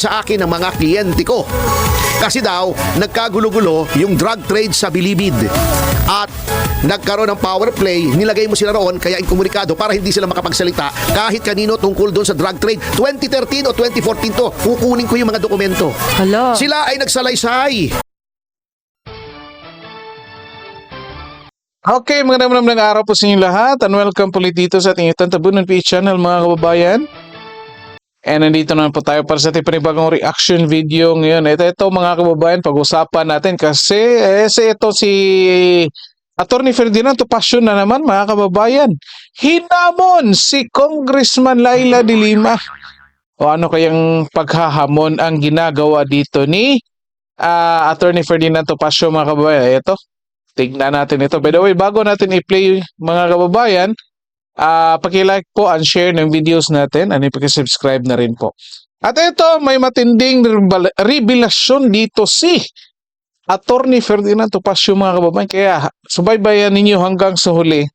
sa akin ng mga kliyente ko. Kasi daw, nagkagulo-gulo yung drug trade sa Bilibid. At nagkaroon ng power play, nilagay mo sila roon, kaya inkomunikado para hindi sila makapagsalita kahit kanino tungkol doon sa drug trade. 2013 o 2014 to, kukunin ko yung mga dokumento. Hala. Sila ay nagsalaysay. Okay, magandang magandang araw po sa inyo lahat and welcome po ulit dito sa ating Tantabunan PH channel mga kababayan. And nandito naman po tayo para sa ating panibagong reaction video ngayon. Ito, ito mga kababayan, pag-usapan natin kasi eh, si ito si Attorney Ferdinand Topacio na naman mga kababayan. Hinamon si Congressman Laila de Lima. O ano kayang paghahamon ang ginagawa dito ni ah, Attorney Ferdinand Topacio mga kababayan. Ito, tignan natin ito. By the way, bago natin i-play mga kababayan, ah paki-like po and share ng videos natin and paki-subscribe na rin po. At ito, may matinding revelasyon dito si Attorney Ferdinand Topacio mga kababayan. Kaya subaybayan ninyo hanggang sa huli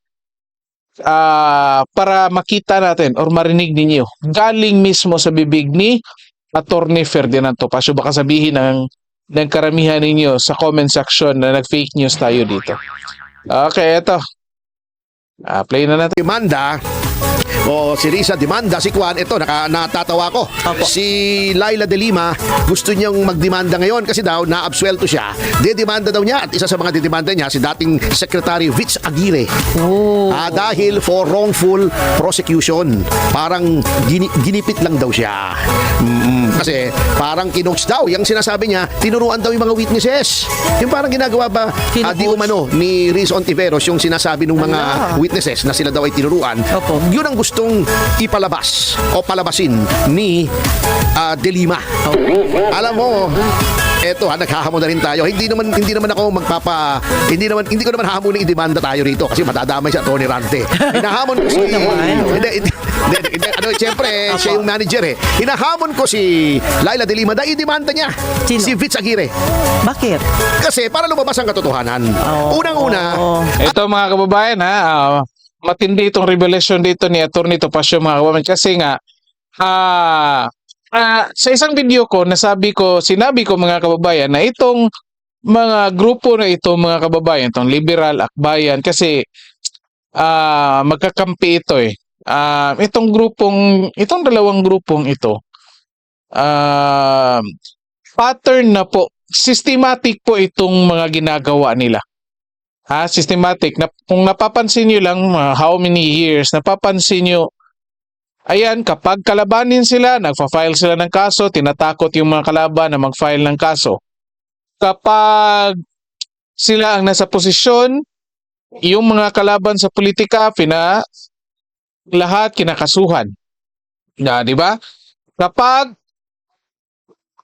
ah, para makita natin or marinig ninyo galing mismo sa bibig ni Attorney Ferdinand Topacio. Baka sabihin ng ng karamihan ninyo sa comment section na nag-fake news tayo dito. Okay, eto. Ah, play na natin. demanda o si Risa demanda si Juan ito naka, natatawa ko si Laila de Lima gusto niyang magdemanda ngayon kasi daw naabsuelto siya. Dedemanda daw niya at isa sa mga dedemanda niya si dating Secretary Vitz Aguirre. Oh. Ah, dahil for wrongful prosecution parang gini- ginipit lang daw siya. Mm, kasi parang kinox daw. Yung sinasabi niya tinuruan daw yung mga witnesses. Yung parang ginagawa ba ah, di umano ni Riz Ontiveros yung sinasabi ng mga Ala. witnesses na sila daw ay tinuruan. Opo. yun ang gustong ipalabas o palabasin ni ah, De Lima. Alam mo, eto ha, naghahamon na rin tayo. Hindi naman hindi naman ako magpapa hindi naman hindi ko naman hahamunin i-demanda tayo rito kasi madadamay siya Tony Rante. Hinahamon ko si hindi, hindi, hindi, ano, siyempre, siya yung manager eh. Hinahamon ko si Laila De Lima dahil i-demanda niya Sino? si Vitz Aguirre. Bakit? Kasi para lumabas ang katotohanan. Oo. Unang-una, Oo. Ito mga kababayan ha, ah, matindi itong revelation dito ni Attorney Topacio mga kababayan kasi nga ah ah, sa isang video ko nasabi ko, sinabi ko mga kababayan na itong mga grupo na ito mga kababayan, itong liberal, akbayan kasi ah magkakampi ito eh. Ah, itong grupong, itong dalawang grupong ito, ah pattern na po, systematic po itong mga ginagawa nila. Ha, systematic. Na, kung napapansin nyo lang uh, how many years, napapansin nyo, ayan, kapag kalabanin sila, nagfa-file sila ng kaso, tinatakot yung mga kalaban na mag-file ng kaso. Kapag sila ang nasa posisyon, yung mga kalaban sa politika, pina, lahat kinakasuhan. Na, di ba? Kapag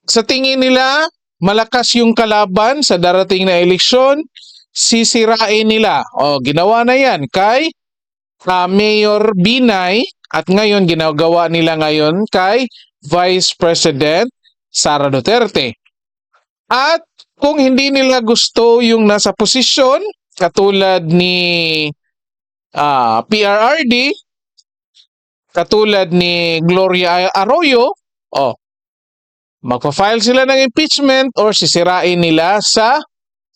sa tingin nila, malakas yung kalaban sa darating na eleksyon, sisirain nila. O, ginawa na yan kay ah, Mayor Binay at ngayon ginagawa nila ngayon kay Vice President Sara Duterte. At kung hindi nila gusto yung nasa posisyon, katulad ni ah, PRRD, katulad ni Gloria Arroyo, oh, magpa-file sila ng impeachment or sisirain nila sa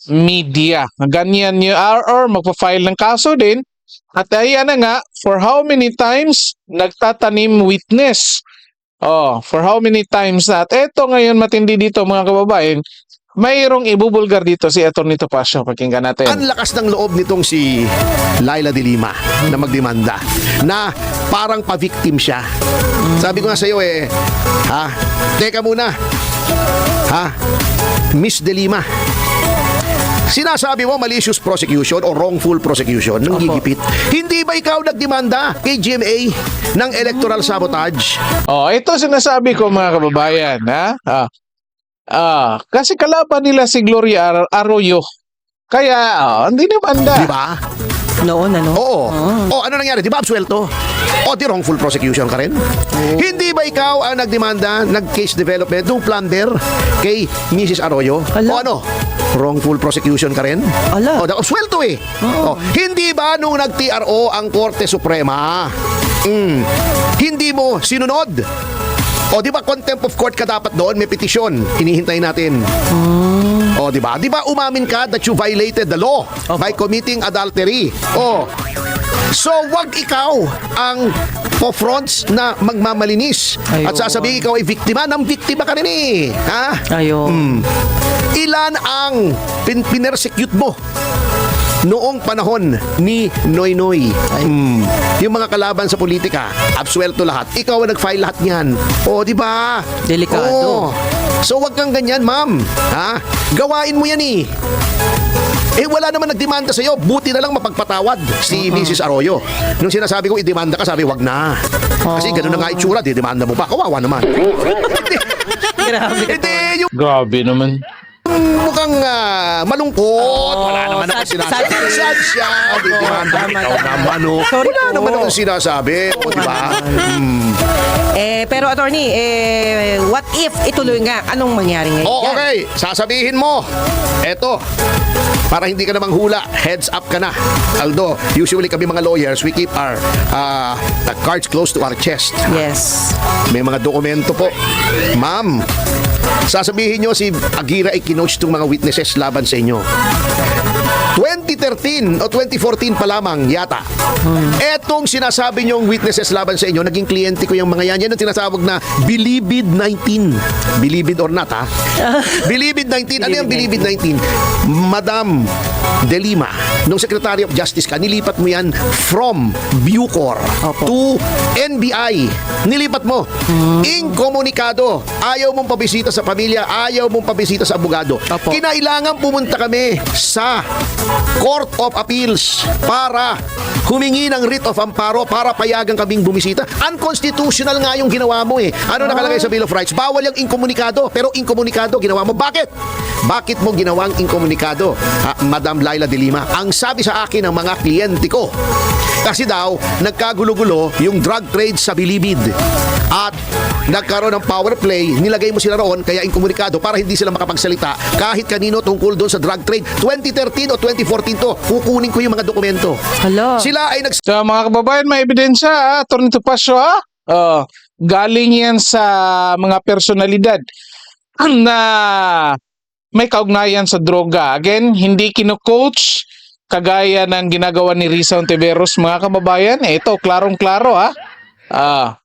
media. Ganyan nyo or, or magpa-file ng kaso din. At ayan na nga, for how many times nagtatanim witness? Oh, for how many times na? At eto ngayon matindi dito mga kababayan, mayroong ibubulgar dito si Atty. Topacio. Pakinggan natin. Ang lakas ng loob nitong si Laila de Lima na magdemanda na parang pa-victim siya. Sabi ko nga sa iyo eh, ha, teka muna, ha, Miss de Lima, Sinasabi mo malicious prosecution o wrongful prosecution ng gigipit. Hindi ba ikaw nagdemanda kay GMA ng electoral sabotage? Oh, ito sinasabi ko mga kababayan, ha? Ah. Ah, kasi kalaban nila si Gloria Ar- Arroyo. Kaya, ah, hindi naman da. Di ba? Noon, ano? Oo. Ah. O ano nangyari? Di ba absuelto? O di wrongful prosecution ka rin? Hindi ba ikaw ang nagdemanda, nag-case development ng plumber kay Mrs. Arroyo? Ala. O ano? Wrongful prosecution ka rin? Ala. O, da- absuelto eh. O, hindi ba nung nag-TRO ang Korte Suprema, mm, hindi mo sinunod O di ba contempt of court ka dapat doon, may petisyon. Hinihintay natin. O di ba? Di ba umamin ka that you violated the law by committing adultery? O So, wag ikaw ang po-fronts na magmamalinis. At Ayun. sasabihin ikaw ay biktima ng biktima ka rin eh. Ha? Ayun. Ilan ang pin pinersecute mo noong panahon ni Noy Noy? Hmm. Yung mga kalaban sa politika, absuelto lahat. Ikaw ang nag-file lahat niyan. O, di ba? Delikado. So, wag kang ganyan, ma'am. Ha? Gawain mo yan eh. Eh wala naman nagdemanda sa'yo, buti na lang mapagpatawad si Mrs. Arroyo. Nung sinasabi ko idemanda ka, sabi wag na. Kasi ganun na nga itsura, didemanda mo pa. Kawawa naman. Grabe. Yung Grabe naman. Mukhang ah, malungkot. wala naman ako sad- sinasabi. sad- Sad siya. Didemanda tama, ikaw tama. naman. Oh. Sorry Wala po. naman akong sinasabi. O, di ba? Hmm. Eh, pero attorney, eh, what if ituloy nga? Anong mangyari ngayon? Oh, Yan. okay. Sasabihin mo. Eto. Para hindi ka namang hula, heads up ka na. Aldo, usually kami mga lawyers, we keep our uh, cards close to our chest. Yes. May mga dokumento po. Ma'am, sasabihin nyo si Agira ay kinoach itong mga witnesses laban sa inyo. 2013 o 2014 pa lamang yata. Etong sinasabi nyong witnesses laban sa inyo, naging kliyente ko yung mga yan. Yan ang tinatawag na Bilibid 19. Bilibid or not, ha? Bilibid 19. Ano yung Bilibid 19? Madam De Lima, nung Secretary of Justice ka, nilipat mo yan from Bucor to NBI. Nilipat mo. Inkomunikado. Ayaw mong pabisita sa pamilya, ayaw mong pabisita sa abogado. Opo. Kinailangan pumunta kami sa Court of Appeals para humingi ng writ of amparo para payagan kaming bumisita. Unconstitutional nga yung ginawa mo eh. Ano nakalagay sa Bill of Rights? Bawal yung inkomunikado, pero inkomunikado ginawa mo. Bakit? Bakit mo ginawang inkomunikado? Ah, Madam Laila de Lima, ang sabi sa akin ng mga kliyente ko, kasi daw, nagkagulo-gulo yung drug trade sa Bilibid. At nagkaroon ng power play, nilagay mo sila roon, kaya inkomunikado para hindi sila makapagsalita kahit kanino tungkol doon sa drug trade. 2013 o 2014 to, kukunin ko yung mga dokumento. Hala. Sila ay nags... So mga kababayan, may ebidensya ha. Attorney Topacio ha. Oh, galing yan sa mga personalidad na may kaugnayan sa droga. Again, hindi kino-coach kagaya ng ginagawa ni Risa Ontiveros mga kababayan. Eh, ito, klarong-klaro ha. Ah,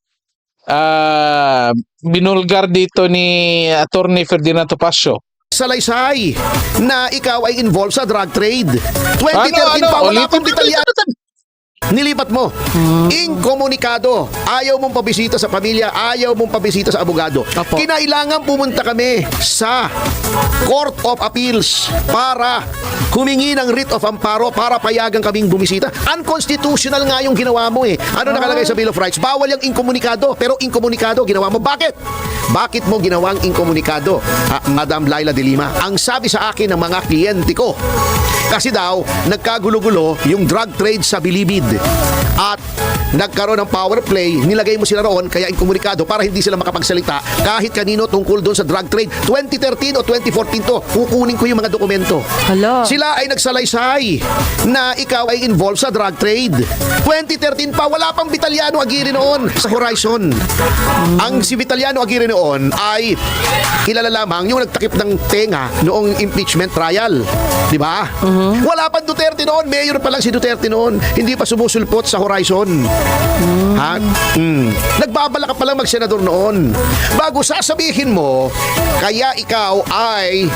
ah, binulgar dito ni Attorney Ferdinand Topacio. salaysay na ikaw ay involved sa drug trade. 2013 Ano, pa, wala Ulitin, pang detalya. Nilipat mo. Inkomunikado. Ayaw mong pabisita sa pamilya, ayaw mong pabisita sa abogado. Opo. Kinailangan pumunta kami sa Court of Appeals para humingi ng writ of amparo para payagan kaming bumisita. Unconstitutional nga yung ginawa mo eh. Ano nakalagay sa Bill of Rights? Bawal yung inkomunikado, pero inkomunikado ginawa mo. Bakit? Bakit mo ginawang inkomunikado? Ah, Madam Laila de Lima, ang sabi sa akin ng mga kliyente ko, kasi daw, nagkagulo-gulo yung drug trade sa Bilibid. At nagkaroon ng power play, nilagay mo sila roon, kaya inkomunikado para hindi sila makapagsalita kahit kanino tungkol doon sa drug trade. 2013 o 2014 to, kukunin ko yung mga dokumento. Hala. Sila ay nagsalaysay na ikaw ay involved sa drug trade. 2013 pa, wala pang Vitaliano Aguirre noon sa Horizon. Ang si Vitaliano Aguirre noon ay kilala lamang yung nagtakip ng tenga noong impeachment trial. Di ba? Wala pa Duterte noon. Mayor pa lang si Duterte noon. Hindi pa sumusulpot sa Horizon. Ha? Mm. Nagbabala ka pa lang mag-senador noon. Bago sasabihin mo, kaya ikaw ay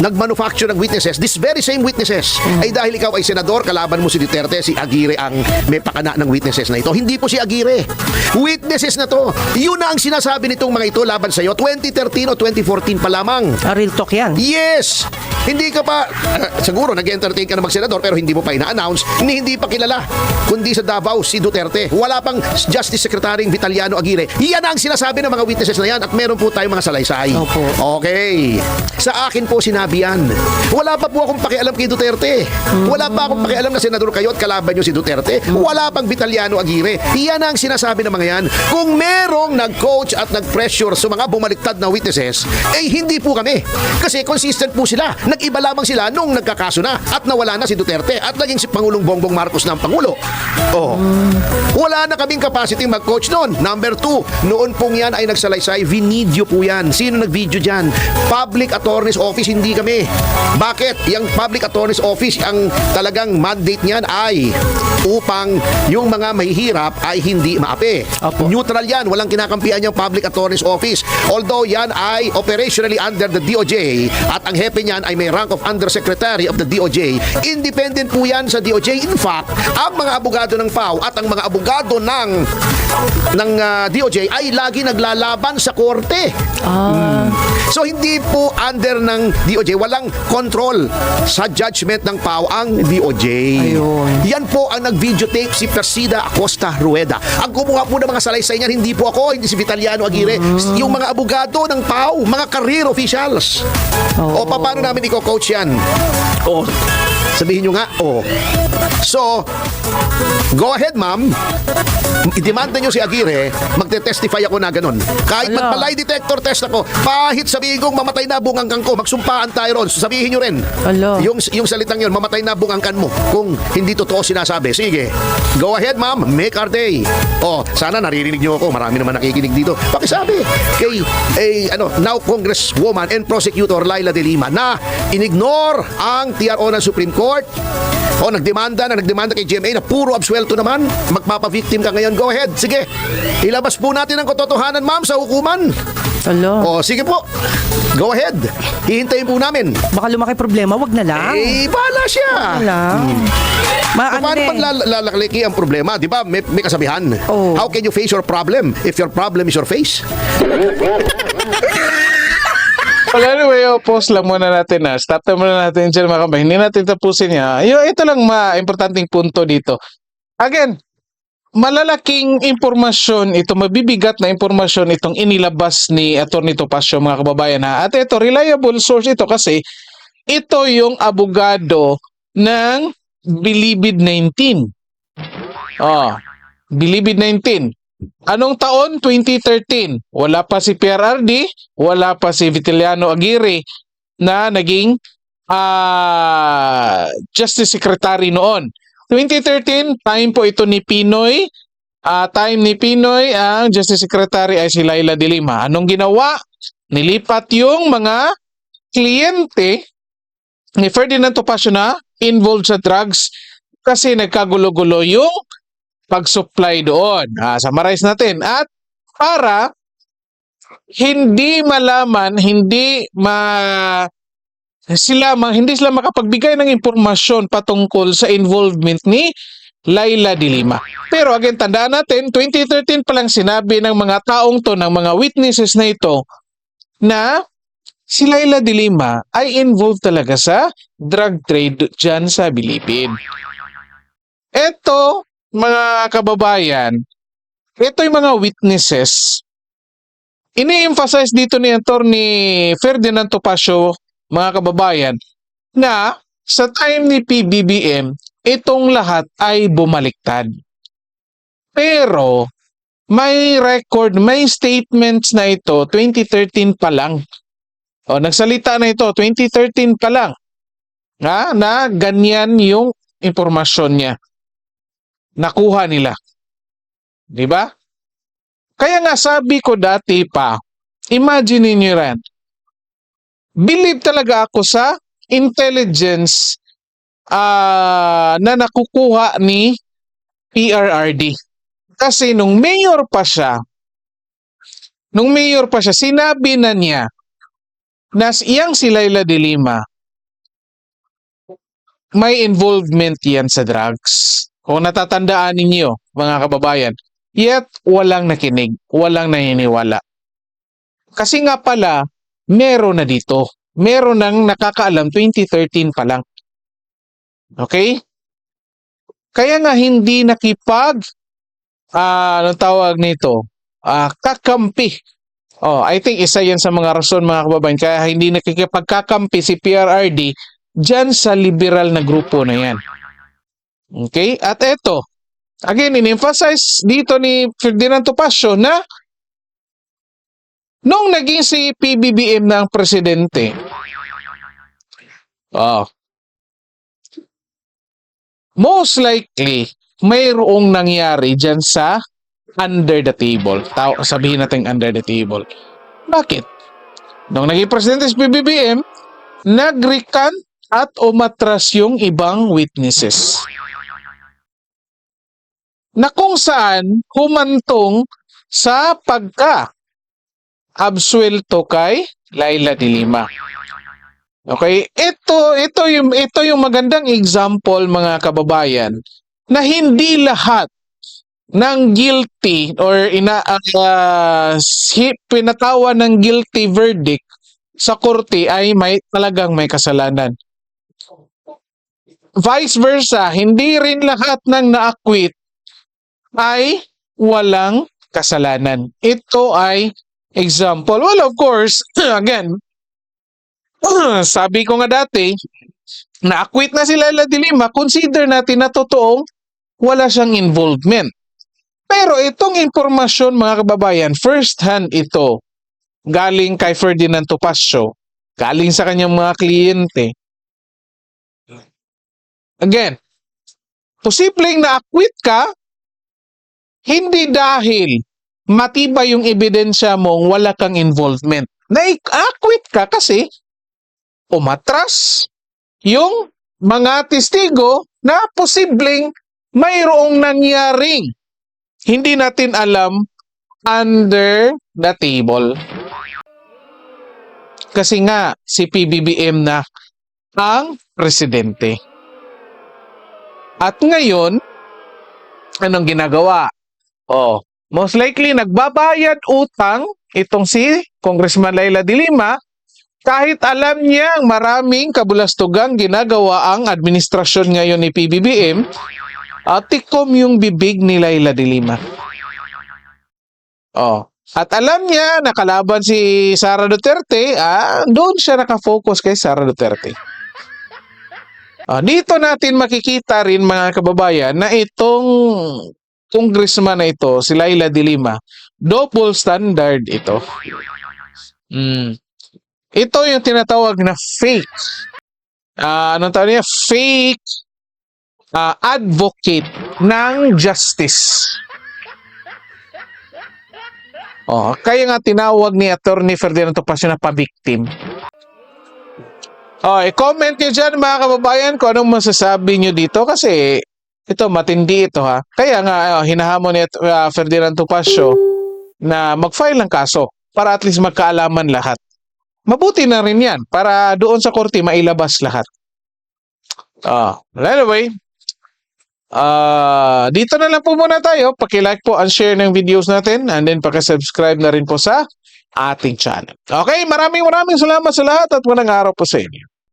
nagmanufacture ng witnesses, this very same witnesses, ay dahil ikaw ay senador, kalaban mo si Duterte, si Aguirre ang may pakana ng witnesses na ito. Hindi po si Aguirre. Witnesses na to. Yun na ang sinasabi nitong mga ito laban sa iyo. 2013 o 2014 pa lamang. Ah, real talk yan. Yes! Hindi ka pa, ah, siguro nag-entertain ka na mag-senador pero hindi mo pa ina-announce, ni hindi pa kilala, kundi sa Davao si Duterte. Wala pang Justice Secretary Vitaliano Aguirre. Yan ang sinasabi ng mga witnesses na yan at meron po tayong mga salaysay. Opo. Okay. Sa akin po sinabi yan. Wala pa po akong pakialam kay Duterte. Wala pa akong pakialam na senador kayo at kalaban nyo si Duterte. Wala pang Vitaliano Aguirre. Iyan ang sinasabi ng mga yan. Kung merong nag-coach at nag-pressure sa mga bumaliktad na witnesses, eh hindi po kami. Kasi consistent po sila. Nag-iba lamang sila nung nagkakaso na at nawala na si Duterte at naging si Pangulong Bongbong Marcos na ang Pangulo. Oh. Wala na kaming capacity mag-coach noon. Number two, noon pong yan ay nagsalaysay, vinidyo po yan. Sino nag-video dyan? Public Attorney's Office, hindi kami. Bakit? Yung Public Attorney's Office, ang talagang mandate niyan ay upang yung mga mahihirap ay hindi maapi. Opo. Neutral yan, walang kinakampihan yung Public Attorney's Office. Although yan ay operationally under the DOJ at ang hepe niyan ay may rank of Undersecretary of the DOJ. Independent po yan sa DOJ. In fact, ang mga abogado ng PAW at ang mga abogado ng ng ah, DOJ ay lagi naglalaban sa korte. Ah. So hindi po under ng DOJ, walang control sa judgment ng PAW ang DOJ. Ayun. Yan po ang nag-videotape si Persida Acosta Rueda. Ang kumuha po ng mga salaysay niyan, hindi po ako, hindi si Vitaliano Aguirre, yung mga abogado ng PAW, mga career officials. O paano namin i-coach yan? O, sabihin nyo nga, o. So, go ahead ma'am. Idemanda nyo si Aguirre, magte-testify ako na ganun. Kahit Ala. magpa-lie detector test ako, pahit sabihin kong mamatay na bungangkan ko, magsumpaan tayo ron. Sabihin nyo rin. Ala. Yung, yung salitang yun, mamatay na bungangkan mo kung hindi totoo sinasabi. Sige. Go ahead, ma'am. Make our day. Oh, sana naririnig nyo ako. Marami naman nakikinig dito. Pakisabi kay eh, ano, now Congresswoman and Prosecutor Laila De Lima na inignore ang TRO ng Supreme Court o nagdemanda na nagdemanda kay GMA na puro absuelto naman. Magpapa-victim ka ngayon. Go ahead. Sige. Ilabas po natin ang katotohanan, ma'am, sa hukuman. Alo. O, sige po. Go ahead. Hihintayin po namin. Baka lumaki problema, wag na lang. Eh, bahala siya. Wag na lang. Ma, ano Paano pag eh. lal- lalaki ang problema? Di ba? May, may kasabihan. Oo. How can you face your problem if your problem is your face? Well, anyway, oh, pause lang muna natin na. Stop na muna natin dyan mga kabay. Hindi natin tapusin niya. Yo, ito lang ma-importanting punto dito. Again, malalaking impormasyon ito, mabibigat na impormasyon itong inilabas ni Atty. Topacio mga kababayan ha. At ito, reliable source ito kasi ito yung abogado ng Bilibid 19. Oh, Bilibid 19. Anong taon? 2013. Wala pa si PRRD, wala pa si Vitiliano Aguirre na naging ah, Justice Secretary noon. 2013, time po ito ni Pinoy. Ah, time ni Pinoy, ang Justice Secretary ay si Laila de Lima. Anong ginawa? Nilipat yung mga kliyente ni Ferdinand Topacio na involved sa drugs kasi nagkagulo-gulo yung pag-supply doon. Ah, summarize natin. At para hindi malaman, hindi ma sila hindi sila makapagbigay ng impormasyon patungkol sa involvement ni Laila de Lima. Pero again, tandaan natin, 2013 pa lang sinabi ng mga taong to, ng mga witnesses na ito, na si Laila de Lima ay involved talaga sa drug trade dyan sa Bilipid. Ito, mga kababayan, ito yung mga witnesses. Ini-emphasize dito ni Attorney Ferdinand Topacio, mga kababayan, na sa time ni PBBM, itong lahat ay bumaliktad. Pero, may record, may statements na ito 2013 pa lang. O, nagsalita na ito 2013 pa lang. Ha, na ganyan yung impormasyon niya nakuha nila. 'Di ba? Kaya nga sabi ko dati pa, imagine niyo rin. Believe talaga ako sa intelligence ah, na nakukuha ni PRRD. Kasi nung mayor pa siya, nung mayor pa siya, sinabi na niya na iyang si Laila de Lima may involvement yan sa drugs. Kung natatandaan ninyo, mga kababayan, yet walang nakinig, walang naniniwala. Kasi nga pala, meron na dito. Meron nang nakakaalam 2013 pa lang. Okay? Kaya nga hindi nakipag, ah, anong tawag nito, Ah, kakampi Oh, I think isa yan sa mga rason mga kababayan kaya hindi nakikipagkakampi si PRRD dyan sa liberal na grupo na yan. Okay? At eto, again, in-emphasize dito ni Ferdinand Topacio na nung naging si PBBM ng presidente, oh, most likely, mayroong nangyari dyan sa under the table. Tao, sabihin natin under the table. Bakit? Nung naging presidente si PBBM, nag-recant at umatras yung ibang witnesses. Na kung saan humantong sa pagka absuelto kay Laila de Lima. Okay, ito ito yung ito yung magandang example mga kababayan na hindi lahat ng guilty or ina uh, si- pinatawan ng guilty verdict sa korte ay may talagang may kasalanan. Vice versa, hindi rin lahat ng na-acquit ay walang kasalanan. Ito ay example. Well, of course, again, sabi ko nga dati, na-acquit na si Laila de Lima, consider natin na totoong wala siyang involvement. Pero itong impormasyon mga kababayan, first hand ito, galing kay Ferdinand Topacio, galing sa kanyang mga kliyente. Again, posibleng na-acquit ka, hindi dahil matibay yung ebidensya mong wala kang involvement. Na-acquit ka kasi umatras yung mga testigo na posibleng mayroong nangyaring hindi natin alam under the table. Kasi nga si PBBM na ang presidente. At ngayon, anong ginagawa? Oh, most likely nagbabayad utang itong si Congressman Laila de Lima kahit alam niya maraming kabulastugang ginagawa ang administrasyon ngayon ni PBBM at tikom yung bibig ni Laila de Lima. Oh. At alam niya na kalaban si Sara Duterte, ah, doon siya nakafocus kay Sara Duterte. Ah, dito natin makikita rin mga kababayan na itong congressman na ito, si Laila de Lima, double standard ito. Mm. Ito yung tinatawag na fake. Ah, anong tawag niya? Fake ah, advocate ng justice. Oh, kaya nga tinawag ni Attorney Ferdinand Topacio na pa-victim. Oh, i-comment nyo dyan mga kababayan kung anong masasabi nyo dito kasi ito matindi ito ha. Kaya nga oh, hinahamon ni uh, Ferdinand Topacio na mag-file ng kaso para at least magkaalaman lahat. Mabuti na rin yan para doon sa korte mailabas lahat. Ah, anyway, ah dito na lang po muna tayo. Paki-like po and share ng videos natin and then paki-subscribe na rin po sa ating channel. Okay, maraming maraming salamat sa lahat at walang araw po sa inyo.